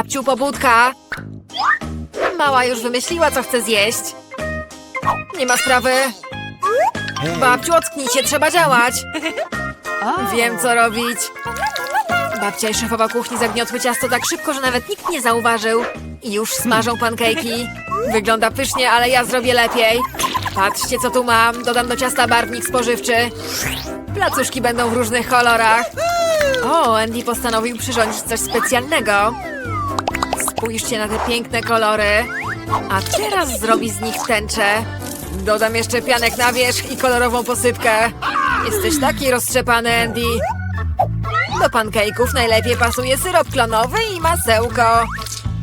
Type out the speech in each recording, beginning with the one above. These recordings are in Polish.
Babciu, pobudka. Mała już wymyśliła, co chce zjeść. Nie ma sprawy. Babciu, ocknij się, trzeba działać. Wiem, co robić. Babcia i szefowa kuchni zagniotły ciasto tak szybko, że nawet nikt nie zauważył. I już smażą pankejki. Wygląda pysznie, ale ja zrobię lepiej. Patrzcie, co tu mam. Dodam do ciasta barwnik spożywczy. Placuszki będą w różnych kolorach. O, Andy postanowił przyrządzić coś specjalnego. Spójrzcie na te piękne kolory. A teraz zrobi z nich tęczę. Dodam jeszcze pianek na wierzch i kolorową posypkę. Jesteś taki roztrzepany, Andy. Do pancake'ów najlepiej pasuje syrop klonowy i masełko.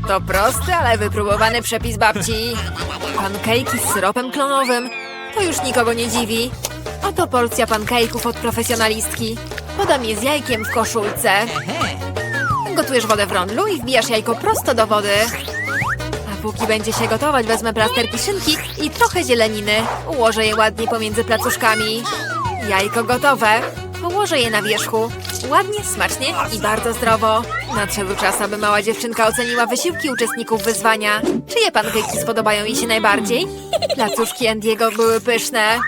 To prosty, ale wypróbowany przepis babci. Pancake'i z syropem klonowym. To już nikogo nie dziwi. Oto porcja pancake'ów od profesjonalistki. Podam je z jajkiem w koszulce. Gotujesz wodę w rondlu i wbijasz jajko prosto do wody. A póki będzie się gotować, wezmę plasterki szynki i trochę zieleniny. Ułożę je ładnie pomiędzy placuszkami. Jajko gotowe. Położę je na wierzchu. Ładnie, smacznie i bardzo zdrowo. Nadszedł czas, aby mała dziewczynka oceniła wysiłki uczestników wyzwania. Czyje pankejki spodobają jej się najbardziej? Placuszki Andiego były pyszne.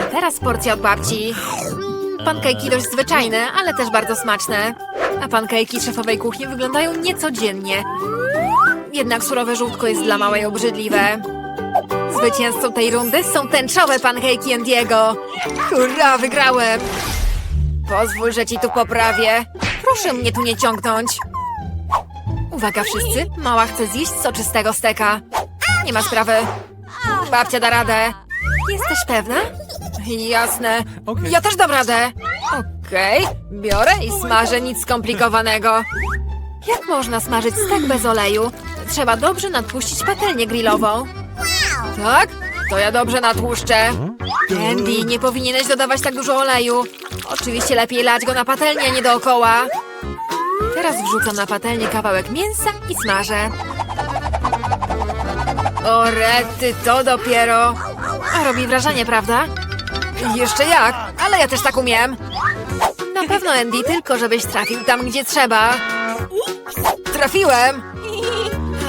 A teraz porcja od babci. Pankejki dość zwyczajne, ale też bardzo smaczne. A pankejki szefowej kuchni wyglądają niecodziennie. Jednak surowe żółtko jest dla małej obrzydliwe. Zwycięzcą tej rundy są tęczowe pankejki Andiego. Hurra, wygrałem! Pozwól, że ci tu poprawię. Proszę mnie tu nie ciągnąć. Uwaga wszyscy, mała chce zjeść soczystego steka. Nie ma sprawy. Babcia da radę. Jesteś pewna? Jasne. Ja też dam radę. Okej, biorę i smażę, nic skomplikowanego. Jak można smażyć stek bez oleju? Trzeba dobrze nadpuścić patelnię grillową. Tak? To ja dobrze natłuszczę. Andy, nie powinieneś dodawać tak dużo oleju. Oczywiście lepiej lać go na patelnię, a nie dookoła. Teraz wrzucam na patelnię kawałek mięsa i smażę. O rety, to dopiero. A robi wrażenie, prawda? Jeszcze jak, ale ja też tak umiem. Na pewno, Andy, tylko żebyś trafił tam, gdzie trzeba. Trafiłem!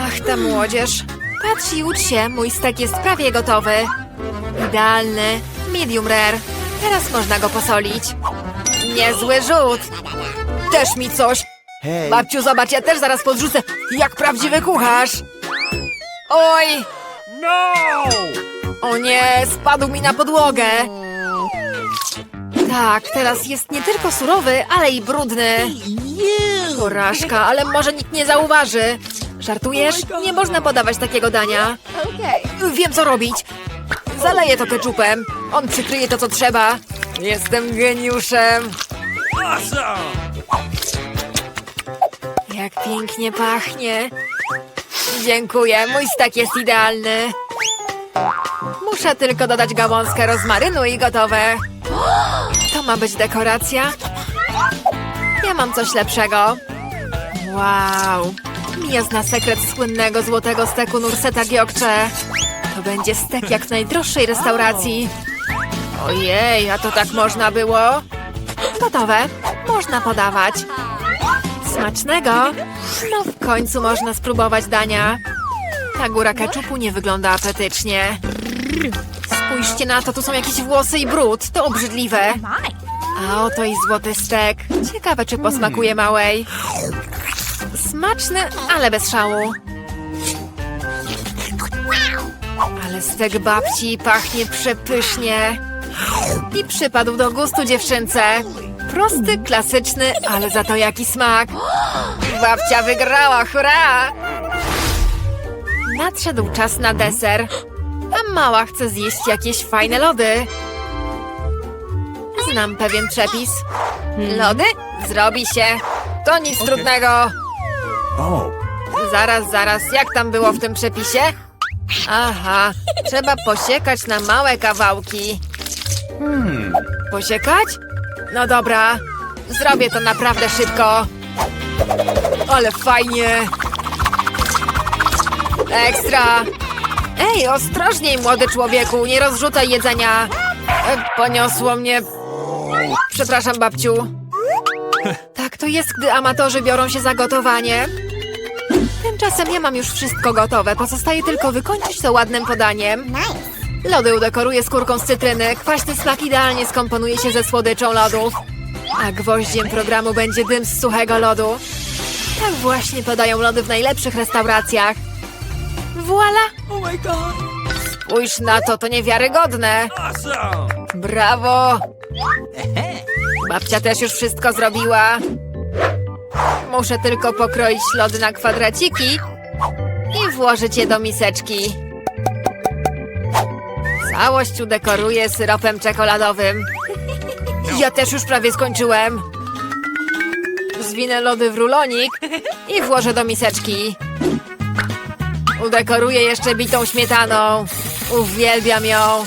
Ach, ta młodzież. Patrz i ucz się, mój stek jest prawie gotowy. Idealny, medium rare. Teraz można go posolić. Niezły rzut. Też mi coś. Hej! Babciu, zobacz, ja też zaraz podrzucę, jak prawdziwy kucharz. Oj, No! o nie, spadł mi na podłogę. Tak, teraz jest nie tylko surowy, ale i brudny. Porażka, ale może nikt nie zauważy. Żartujesz? Nie można podawać takiego dania. Wiem, co robić. Zaleję to keczupem. On przykryje to, co trzeba. Jestem geniuszem. Jak pięknie pachnie. Dziękuję, mój stek jest idealny. Muszę tylko dodać gałązkę rozmarynu i gotowe. To ma być dekoracja? Ja mam coś lepszego. Wow. Mija zna sekret słynnego złotego steku Nurseta Giokcze. To będzie stek jak w najdroższej restauracji. Ojej, a to tak można było? Gotowe. Można podawać. Smacznego! No w końcu można spróbować dania. Ta góra keczupu nie wygląda apetycznie. Spójrzcie na to, tu są jakieś włosy i brud. To obrzydliwe. A oto i złoty stek. Ciekawe, czy posmakuje małej. Smaczny, ale bez szału. Ale stek babci pachnie przepysznie. I przypadł do gustu dziewczynce. Prosty, klasyczny, ale za to jaki smak. Babcia wygrała, hurra! Nadszedł czas na deser. A mała chce zjeść jakieś fajne lody. Znam pewien przepis. Lody? Zrobi się. To nic trudnego. O! Zaraz, zaraz, jak tam było w tym przepisie? Aha, trzeba posiekać na małe kawałki. Posiekać? No dobra, zrobię to naprawdę szybko. Ale fajnie. Ekstra. Ej, ostrożniej, młody człowieku, nie rozrzucaj jedzenia. E, Poniosło mnie. Przepraszam, babciu. Tak to jest, gdy amatorzy biorą się za gotowanie. Tymczasem ja mam już wszystko gotowe. Pozostaje tylko wykończyć to ładnym podaniem. Lody udekoruję skórką z cytryny. Kwaśny smak idealnie skomponuje się ze słodyczą lodów. A gwoździem programu będzie dym z suchego lodu. Tak właśnie podają lody w najlepszych restauracjach. Voila! Oh my god. Spójrz na to, to niewiarygodne. Awesome. Brawo! Babcia też już wszystko zrobiła. Muszę tylko pokroić lody na kwadraciki i włożyć je do miseczki. Całość udekoruję syropem czekoladowym. Ja też już prawie skończyłem. Zwinę lody w rulonik i włożę do miseczki. Udekoruję jeszcze bitą śmietaną. Uwielbiam ją.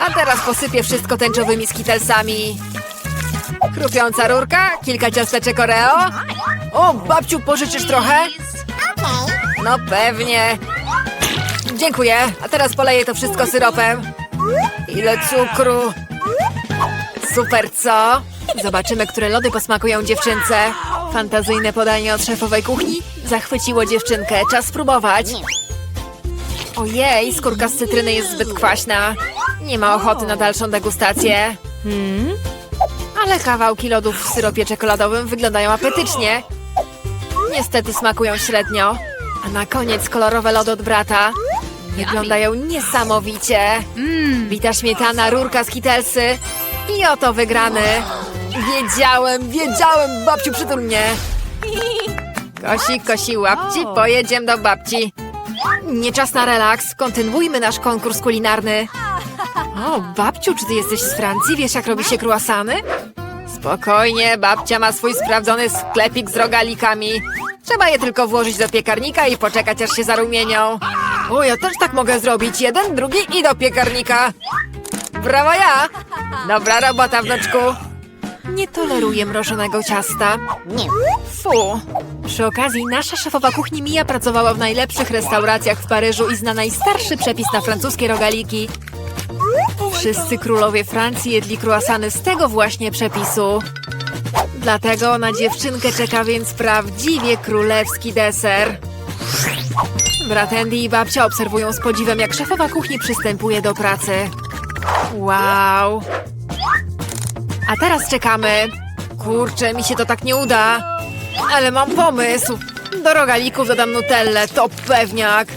A teraz posypię wszystko tęczowymi skitelsami. Chrupiąca rurka, kilka ciasteczek Oreo. O, babciu, pożyczysz trochę? No pewnie. Dziękuję. A teraz poleję to wszystko syropem. Ile cukru. Super, co? Zobaczymy, które lody posmakują dziewczynce. Fantazyjne podanie od szefowej kuchni zachwyciło dziewczynkę. Czas spróbować. Ojej, skórka z cytryny jest zbyt kwaśna. Nie ma ochoty na dalszą degustację. Ale kawałki lodów w syropie czekoladowym wyglądają apetycznie. Niestety smakują średnio. A na koniec kolorowe lody od brata. Wyglądają niesamowicie. Bita śmietana, rurka z kitelsy. I oto wygrany. Wiedziałem, wiedziałem, babciu przytul mnie. Kosi, kosi łapci, pojedziemy do babci. Nie czas na relaks, kontynuujmy nasz konkurs kulinarny. O, babciu, czy ty jesteś z Francji? Wiesz, jak robi się kruasany? Spokojnie, babcia ma swój sprawdzony sklepik z rogalikami. Trzeba je tylko włożyć do piekarnika i poczekać, aż się zarumienią. O, ja też tak mogę zrobić. Jeden, drugi i do piekarnika. Brawo ja! Dobra robota, wnuczku. Nie toleruję mrożonego ciasta. Fu. Przy okazji, nasza szefowa kuchni Mia pracowała w najlepszych restauracjach w Paryżu i zna najstarszy przepis na francuskie rogaliki. Wszyscy królowie Francji jedli croissany z tego właśnie przepisu. Dlatego na dziewczynkę czeka więc prawdziwie królewski deser. Brat Andy i babcia obserwują z podziwem, jak szefowa kuchni przystępuje do pracy. Wow! A teraz czekamy. Kurczę, mi się to tak nie uda. Ale mam pomysł. Do rogalików dodam nutellę, to pewniak.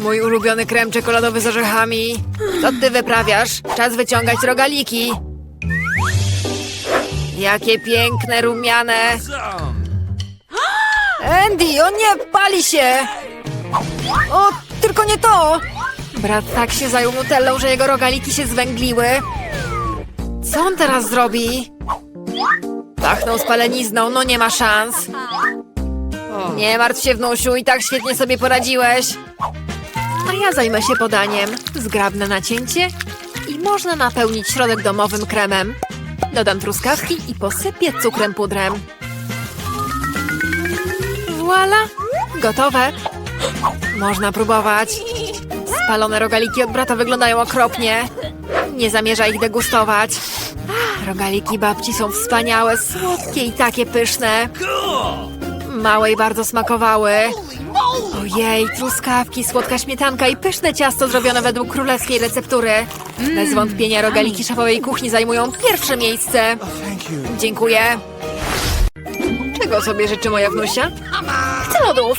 Mój ulubiony krem czekoladowy z orzechami. Co ty wyprawiasz? Czas wyciągać rogaliki. Jakie piękne, rumiane. Andy, o nie, pali się! O, tylko nie to! Brat tak się zajął nutellą, że jego rogaliki się zwęgliły. Co on teraz zrobi? Pachnął spalenizną, no nie ma szans. Nie martw się, wnusiu, i tak świetnie sobie poradziłeś. A ja zajmę się podaniem. Zgrabne nacięcie i można napełnić środek domowym kremem. Dodam truskawki i posypię cukrem pudrem. Voila! Gotowe. Można próbować. Spalone rogaliki od brata wyglądają okropnie. Nie zamierza ich degustować. Rogaliki babci są wspaniałe, słodkie i takie pyszne. Cool. Małe i bardzo smakowały. Ojej, truskawki, słodka śmietanka i pyszne ciasto zrobione według królewskiej receptury. Bez wątpienia rogaliki szefowej kuchni zajmują pierwsze miejsce. Dziękuję. Czego sobie życzy moja wnusia? Chcę lodów.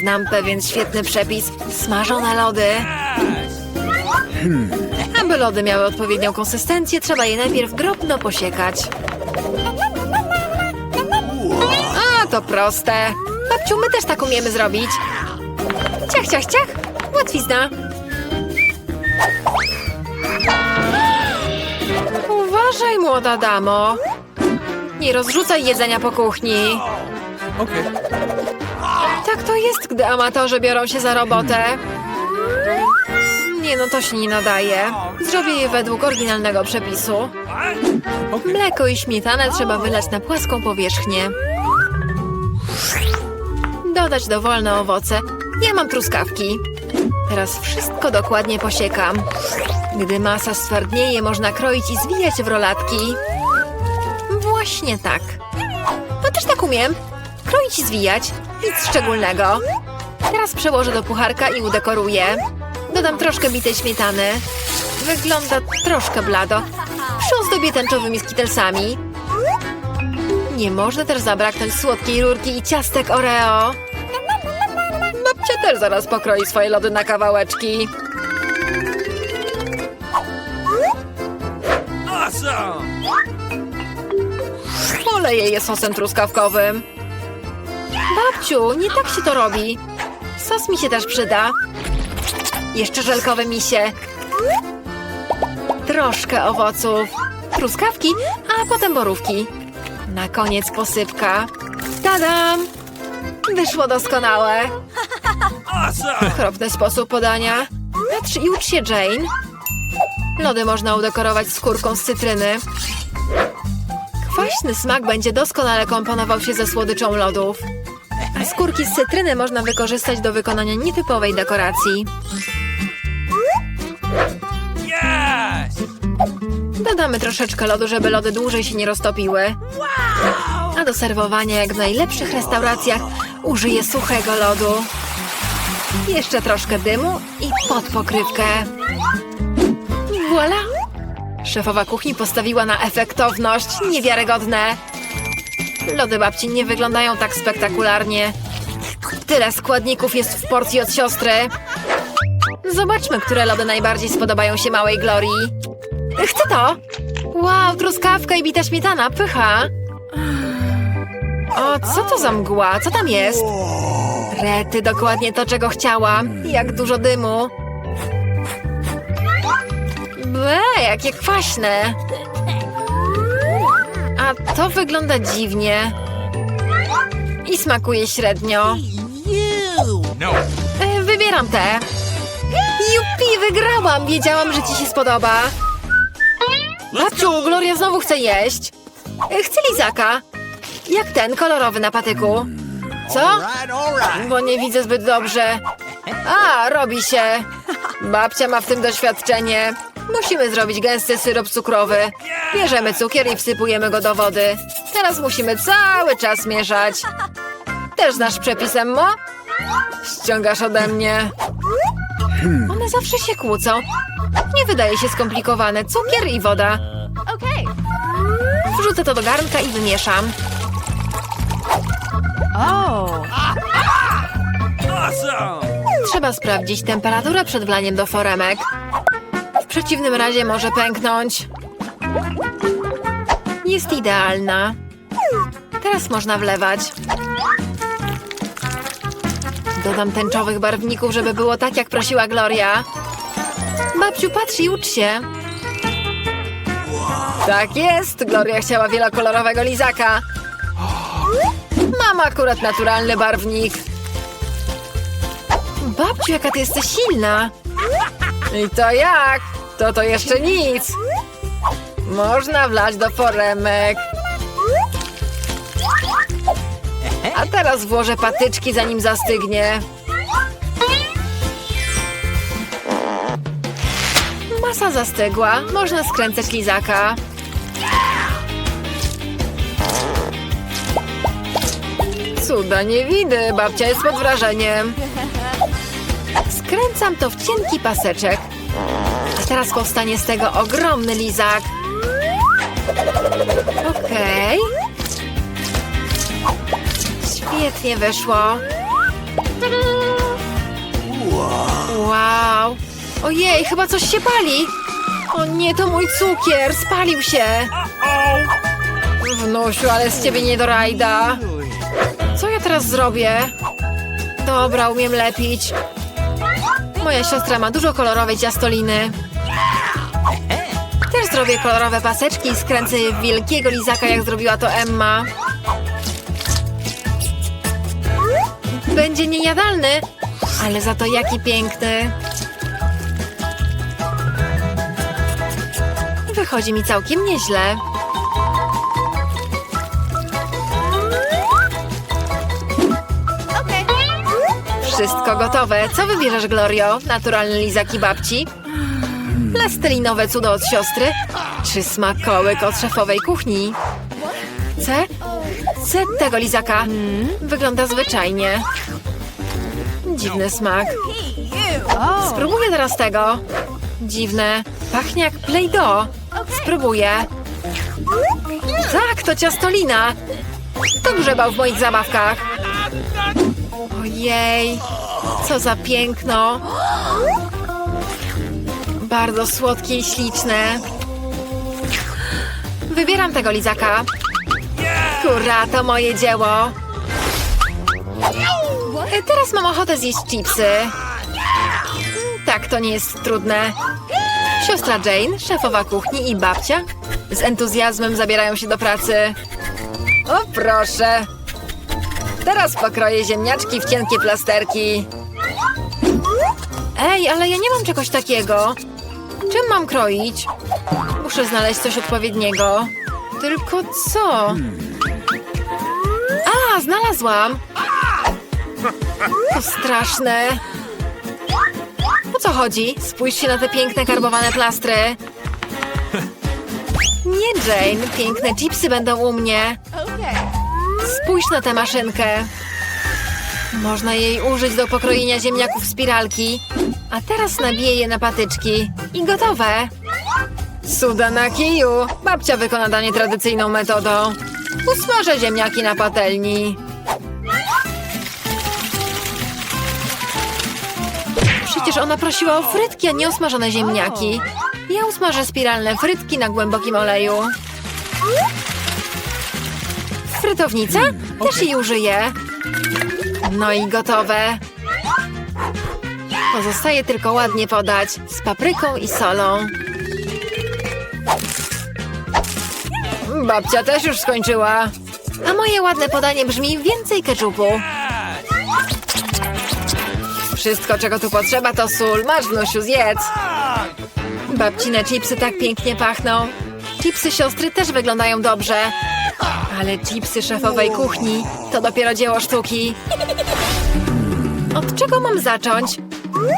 Znam pewien świetny przepis. Smażone lody. Aby lody miały odpowiednią konsystencję, trzeba je najpierw drobno posiekać. A, to proste. Babciu, my też tak umiemy zrobić. Ciach, ciach, ciach. Łatwizna. Uważaj, młoda damo. Nie rozrzucaj jedzenia po kuchni. Okay. Tak to jest, gdy amatorzy biorą się za robotę. Nie no, to się nie nadaje. Zrobię je według oryginalnego przepisu. Mleko i śmietanę trzeba wylać na płaską powierzchnię. Dodać dowolne owoce. Ja mam truskawki. Teraz wszystko dokładnie posiekam. Gdy masa stwardnieje, można kroić i zwijać w rolatki. Właśnie tak. No też tak umiem. Kroić i zwijać. Nic szczególnego. Teraz przełożę do pucharka i udekoruję. Dodam troszkę bitej śmietany. Wygląda troszkę blado. Przyozdobię tęczowymi skitelsami. Nie można też zabraknąć słodkiej rurki i ciastek Oreo. Babcia też zaraz pokroi swoje lody na kawałeczki. Poleję je sosem truskawkowym. Babciu, nie tak się to robi. Sos mi się też przyda. Jeszcze żelkowe misie. Troszkę owoców. Truskawki, a potem borówki. Na koniec posypka. Tadam! Wyszło doskonałe. Okropny sposób podania. Patrz i ucz się, Jane. Lody można udekorować skórką z cytryny. Kwaśny smak będzie doskonale komponował się ze słodyczą lodów. A skórki z cytryny można wykorzystać do wykonania nietypowej dekoracji. Dodamy troszeczkę lodu, żeby lody dłużej się nie roztopiły. A do serwowania, jak w najlepszych restauracjach, użyję suchego lodu. Jeszcze troszkę dymu i pod pokrywkę. Voila! Szefowa kuchni postawiła na efektowność. Niewiarygodne. Lody babci nie wyglądają tak spektakularnie. Tyle składników jest w porcji od siostry. Zobaczmy, które lody najbardziej spodobają się małej Glorii. Chcę to! Wow, truskawka i bita śmietana, pycha! O, co to za mgła? Co tam jest? Rety, dokładnie to, czego chciałam. Jak dużo dymu. Ble, jakie kwaśne. A to wygląda dziwnie. I smakuje średnio. No! Wybieram te. Jupi, wygrałam! Wiedziałam, że ci się spodoba. Babciu, Gloria znowu chce jeść. E, Chcę lizaka. Jak ten, kolorowy na patyku. Co? Bo nie widzę zbyt dobrze. A, robi się. Babcia ma w tym doświadczenie. Musimy zrobić gęsty syrop cukrowy. Bierzemy cukier i wsypujemy go do wody. Teraz musimy cały czas mieszać. Też znasz przepis, Emmo? Ściągasz ode mnie. One zawsze się kłócą. Nie wydaje się skomplikowane. Cukier i woda. Okay. Wrzucę to do garnka i wymieszam. Oh. Trzeba sprawdzić temperaturę przed wlaniem do foremek. W przeciwnym razie może pęknąć. Jest idealna. Teraz można wlewać. Dodam tęczowych barwników, żeby było tak, jak prosiła Gloria. Babciu, patrz i ucz się. Tak jest, Gloria chciała wielokolorowego lizaka. Mam akurat naturalny barwnik. Babciu, jaka ty jesteś silna! I to jak? To to jeszcze nic! Można wlać do foremek. A teraz włożę patyczki, zanim zastygnie. Masa zastygła. Można skręcać lizaka. Cuda nie widy. Babcia jest pod wrażeniem. Skręcam to w cienki paseczek. A teraz powstanie z tego ogromny lizak. Okej. Świetnie wyszło. Wow. Ojej, chyba coś się pali. O nie, to mój cukier. Spalił się. Wnusiu, ale z ciebie nie do rajda. Co ja teraz zrobię? Dobra, umiem lepić. Moja siostra ma dużo kolorowej ciastoliny. Też zrobię kolorowe paseczki i skręcę wielkiego lizaka, jak zrobiła to Emma. Będzie niejadalny, ale za to jaki piękny. Wychodzi mi całkiem nieźle. Wszystko gotowe. Co wybierzesz, Glorio? Naturalny lizak i babci? Plastelinowe cudo od siostry? Czy smakołyk od szefowej kuchni? Chcę? Chcę tego lizaka. Wygląda zwyczajnie. Dziwny smak. Spróbuję teraz tego. Dziwne. Pachnie jak Play-Doh. Spróbuję. Tak, to ciastolina. To grzebał w moich zabawkach. Ojej, co za piękno. Bardzo słodkie i śliczne. Wybieram tego lizaka. Kura, to moje dzieło. E, Teraz mam ochotę zjeść chipsy. Tak, to nie jest trudne. Siostra Jane, szefowa kuchni i babcia z entuzjazmem zabierają się do pracy. O proszę. Teraz pokroję ziemniaczki w cienkie plasterki. Ej, ale ja nie mam czegoś takiego. Czym mam kroić? Muszę znaleźć coś odpowiedniego. Tylko co? A, znalazłam! To straszne. Co chodzi? Spójrz się na te piękne karbowane plastry. Nie, Jane. Piękne chipsy będą u mnie. Spójrz na tę maszynkę. Można jej użyć do pokrojenia ziemniaków w spiralki. A teraz nabiję je na patyczki. I gotowe. Cuda na kiju. Babcia wykona danie tradycyjną metodą. Usmażę ziemniaki na patelni. Przecież ona prosiła o frytki, a nie o smażone ziemniaki. Ja usmażę spiralne frytki na głębokim oleju. Frytownica? Też jej użyję. No i gotowe. Pozostaje tylko ładnie podać z papryką i solą. Babcia też już skończyła. A moje ładne podanie brzmi więcej keczupu. Wszystko, czego tu potrzeba, to sól. Masz, wnusiu, zjedz. Babcine chipsy tak pięknie pachną. Chipsy siostry też wyglądają dobrze. Ale chipsy szefowej kuchni to dopiero dzieło sztuki. Od czego mam zacząć?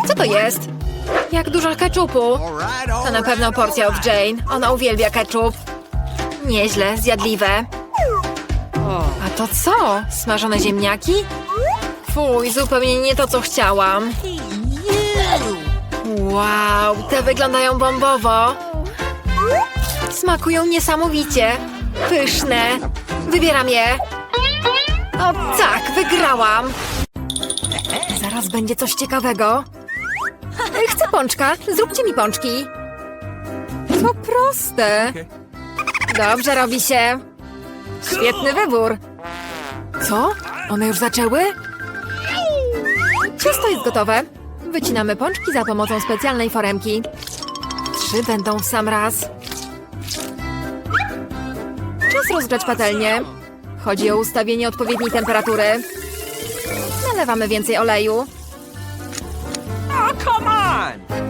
Co to jest? Jak dużo keczupu. To na pewno porcja od Jane. Ona uwielbia keczup. Nieźle, zjadliwe. A to co? Smażone ziemniaki? Fuj, zupełnie nie to, co chciałam. Wow, te wyglądają bombowo. Smakują niesamowicie. Pyszne. Wybieram je. O tak, wygrałam. Zaraz będzie coś ciekawego. Chcę pączka. Zróbcie mi pączki. To proste. Dobrze robi się. Świetny wybór. Co? One już zaczęły? Jest gotowe. Wycinamy pączki za pomocą specjalnej foremki. Trzy będą w sam raz. Czas rozgrzać patelnię. Chodzi o ustawienie odpowiedniej temperatury. Nalewamy więcej oleju. Come on!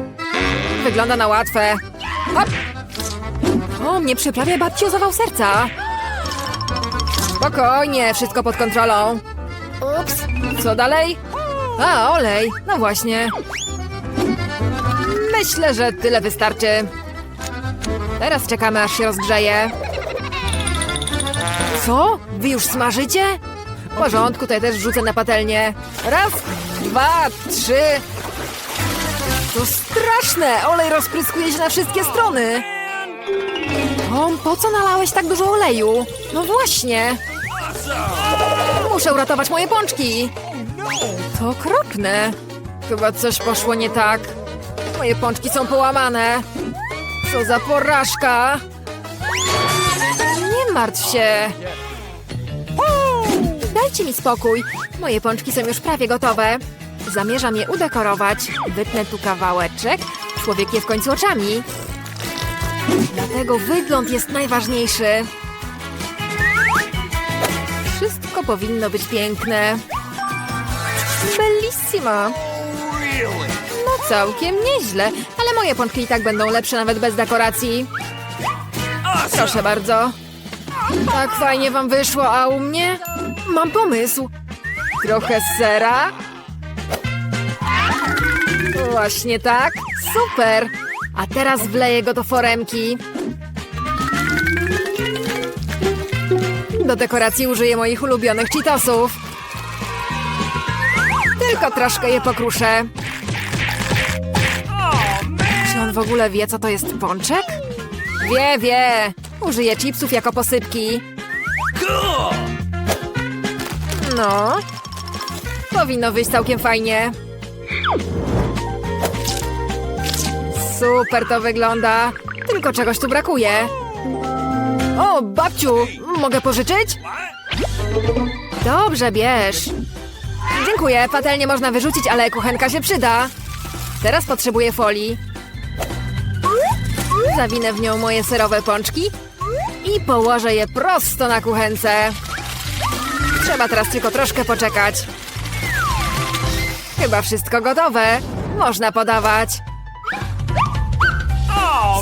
Wygląda na łatwe. Hop. O, mnie przyprawia babci o zawał serca. Spokojnie, wszystko pod kontrolą. Ups, co dalej? A, olej. No właśnie. Myślę, że tyle wystarczy. Teraz czekamy, aż się rozgrzeje. Co? Wy już smażycie? W porządku, ja też wrzucę na patelnię. Raz, dwa, trzy. To straszne! Olej rozpryskuje się na wszystkie strony. Tom, po co nalałeś tak dużo oleju? No właśnie. Muszę uratować moje pączki. To okropne. Chyba coś poszło nie tak. Moje pączki są połamane. Co za porażka. Nie martw się. Dajcie mi spokój. Moje pączki są już prawie gotowe. Zamierzam je udekorować. Wytnę tu kawałeczek. Człowiek je w końcu oczami. Dlatego wygląd jest najważniejszy. Wszystko powinno być piękne. Bellissima. No całkiem nieźle, ale moje pączki i tak będą lepsze nawet bez dekoracji. Proszę bardzo. Tak fajnie wam wyszło, a u mnie? Mam pomysł. Trochę sera? Właśnie tak. Super. A teraz wleję go do foremki. Do dekoracji użyję moich ulubionych Cheetosów. Tylko troszkę je pokruszę. Czy on w ogóle wie, co to jest pączek? Wie, wie. Użyję chipsów jako posypki. No. Powinno wyjść całkiem fajnie. Super to wygląda. Tylko czegoś tu brakuje. O, babciu, mogę pożyczyć? Dobrze, bierz. Dziękuję, patelnię można wyrzucić, ale kuchenka się przyda. Teraz potrzebuję folii. Zawinę w nią moje serowe pączki i położę je prosto na kuchence. Trzeba teraz tylko troszkę poczekać. Chyba wszystko gotowe. Można podawać.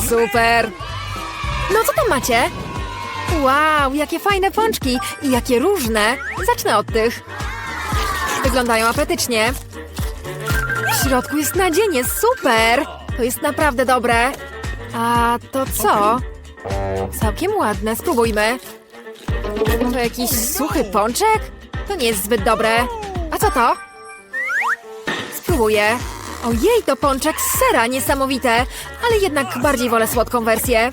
Super. No co tam macie? Wow, jakie fajne pączki i jakie różne. Zacznę od tych. Wyglądają apetycznie. W środku jest nadzienie, super. To jest naprawdę dobre. A to co? Całkiem ładne, spróbujmy. To jakiś suchy pączek? To nie jest zbyt dobre. A co to? Spróbuję. Ojej, to pączek z sera, niesamowite. Ale jednak bardziej wolę słodką wersję.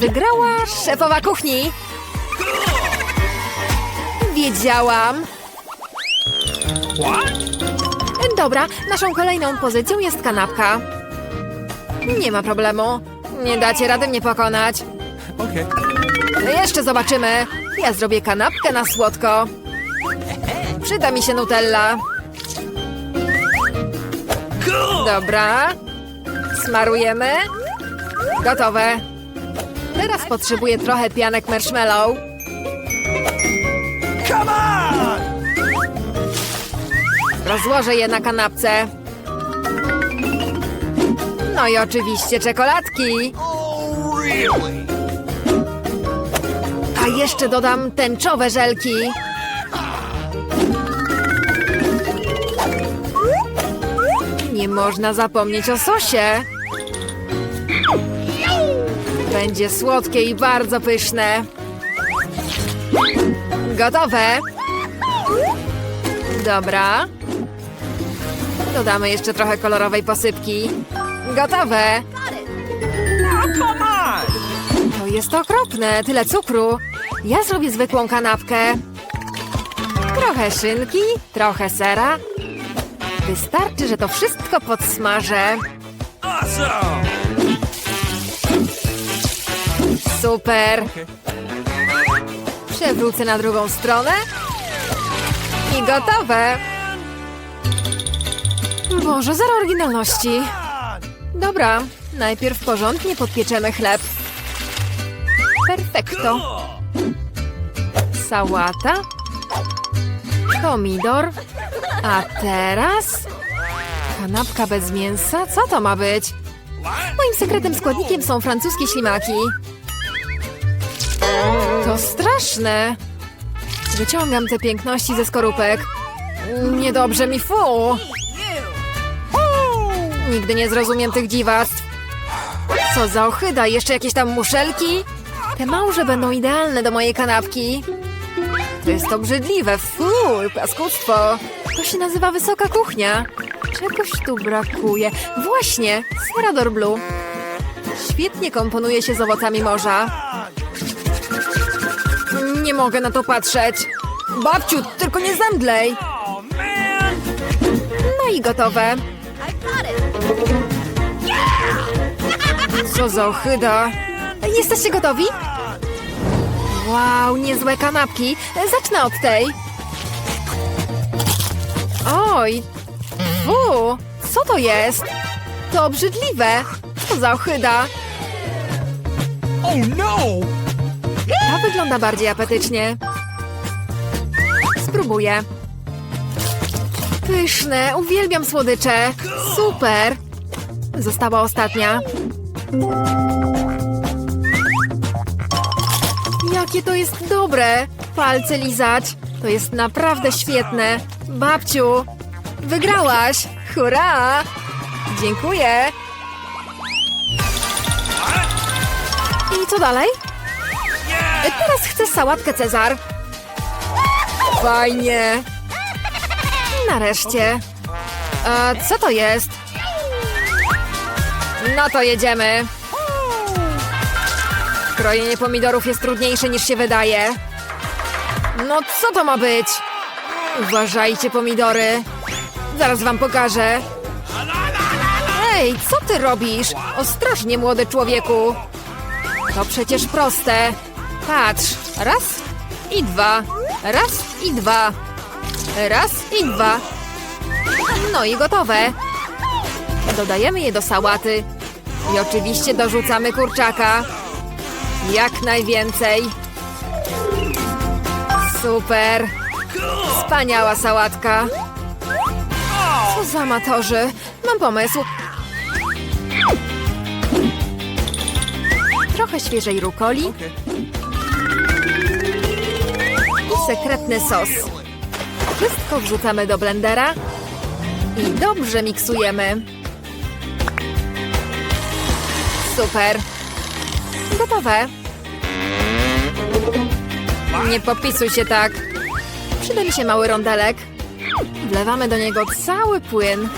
Wygrała szefowa kuchni. Wiedziałam. Dobra, naszą kolejną pozycją jest kanapka. Nie ma problemu. Nie dacie rady mnie pokonać. Jeszcze zobaczymy. Ja zrobię kanapkę na słodko. Przyda mi się Nutella. Dobra. Smarujemy. Gotowe. Teraz potrzebuję trochę pianek marshmallow. Rozłożę je na kanapce. No i oczywiście czekoladki. A jeszcze dodam tęczowe żelki. Nie można zapomnieć o sosie. Będzie słodkie i bardzo pyszne. Gotowe. Dobra. Dodamy jeszcze trochę kolorowej posypki. Gotowe. On. To jest okropne, tyle cukru. Ja zrobię zwykłą kanapkę. Trochę szynki, trochę sera. Wystarczy, że to wszystko podsmażę. Super. Przewrócę na drugą stronę. I gotowe. Boże, zero oryginalności. Dobra, najpierw porządnie podpieczemy chleb. Perfekto. Sałata. Pomidor. A teraz... Kanapka bez mięsa? Co to ma być? Moim sekretnym składnikiem są francuskie ślimaki. To straszne. Wyciągam te piękności ze skorupek. Niedobrze mi fu. Nigdy nie zrozumiem tych dziwactw. Co za ochyda, jeszcze jakieś tam muszelki? Te małże będą idealne do mojej kanapki. To jest obrzydliwe, fuj, paskudztwo. To się nazywa wysoka kuchnia. Czegoś tu brakuje. Właśnie, Serador Blue. Świetnie komponuje się z owocami morza. Nie mogę na to patrzeć. Babciu, tylko nie zemdlej. No i gotowe. Co za ochyda. Jesteście gotowi? Wow, niezłe kanapki. Zacznę od tej. Oj. Fu, co to jest? To obrzydliwe. Co za ochyda. Oh, no. Ta wygląda bardziej apetycznie. Spróbuję. Pyszne, uwielbiam słodycze. Super. Została ostatnia. Jakie to jest dobre. Palce lizać. To jest naprawdę świetne. Babciu, wygrałaś. Hurra! Dziękuję. I co dalej? Teraz chcę sałatkę Cezar. Fajnie. Nareszcie. A co to jest? No to jedziemy. Krojenie pomidorów jest trudniejsze niż się wydaje. No co to ma być? Uważajcie, pomidory. Zaraz wam pokażę. Ej, co ty robisz? Ostrożnie, młody człowieku. To przecież proste. Patrz. Raz i dwa. Raz i dwa. Raz i dwa. No i gotowe. Dodajemy je do sałaty. I oczywiście dorzucamy kurczaka. Jak najwięcej. Super. Wspaniała sałatka. Co za amatorzy. Mam pomysł. Trochę świeżej rukoli. I sekretny sos. Wszystko wrzucamy do blendera i dobrze miksujemy. Super. Gotowe. Nie popisuj się tak. Przyda mi się mały rondelek. Wlewamy do niego cały płyn.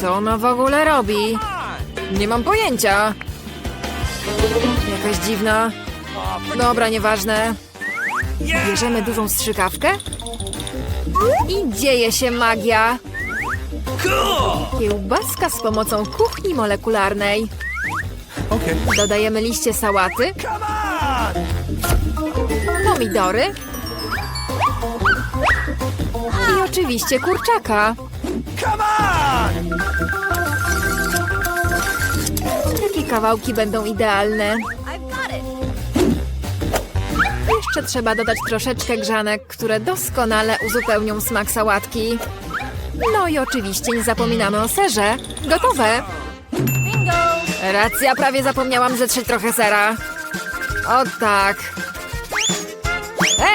Co ona w ogóle robi? Nie mam pojęcia. Jakaś dziwna. Dobra, nieważne. Bierzemy dużą strzykawkę i dzieje się magia. Kiełbaska z pomocą kuchni molekularnej. Okay. Dodajemy liście sałaty, Come on. pomidory i oczywiście kurczaka. Come on. Takie kawałki będą idealne. Jeszcze trzeba dodać troszeczkę grzanek, które doskonale uzupełnią smak sałatki. No i oczywiście nie zapominamy o serze. Gotowe! Racja, prawie zapomniałam zetrzeć trochę sera. O tak.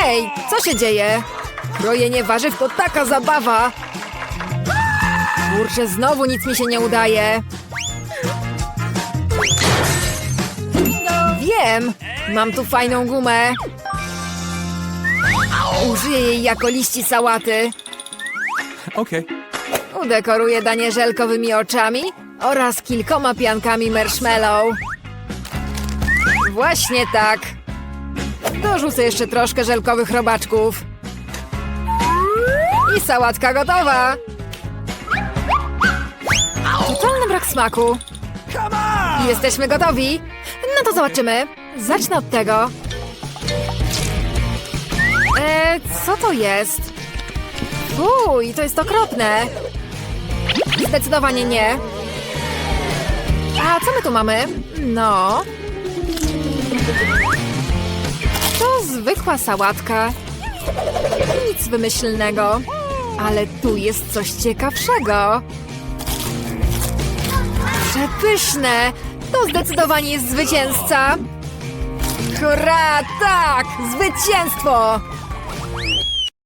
Ej, co się dzieje? Krojenie warzyw to taka zabawa. Kurczę, znowu nic mi się nie udaje. Wiem! Mam tu fajną gumę. Użyję jej jako liści sałaty. Okay. Udekoruję danie żelkowymi oczami oraz kilkoma piankami marshmallow. Właśnie tak. Dorzucę jeszcze troszkę żelkowych robaczków. I sałatka gotowa. Totalny brak smaku. Jesteśmy gotowi? No to zobaczymy. Zacznę od tego. E, co to jest? Uj, to jest okropne. Zdecydowanie nie. A co my tu mamy? No. To zwykła sałatka. Nic wymyślnego. Ale tu jest coś ciekawszego. Przepyszne! To zdecydowanie jest zwycięzca! Hurra! Tak! Zwycięstwo!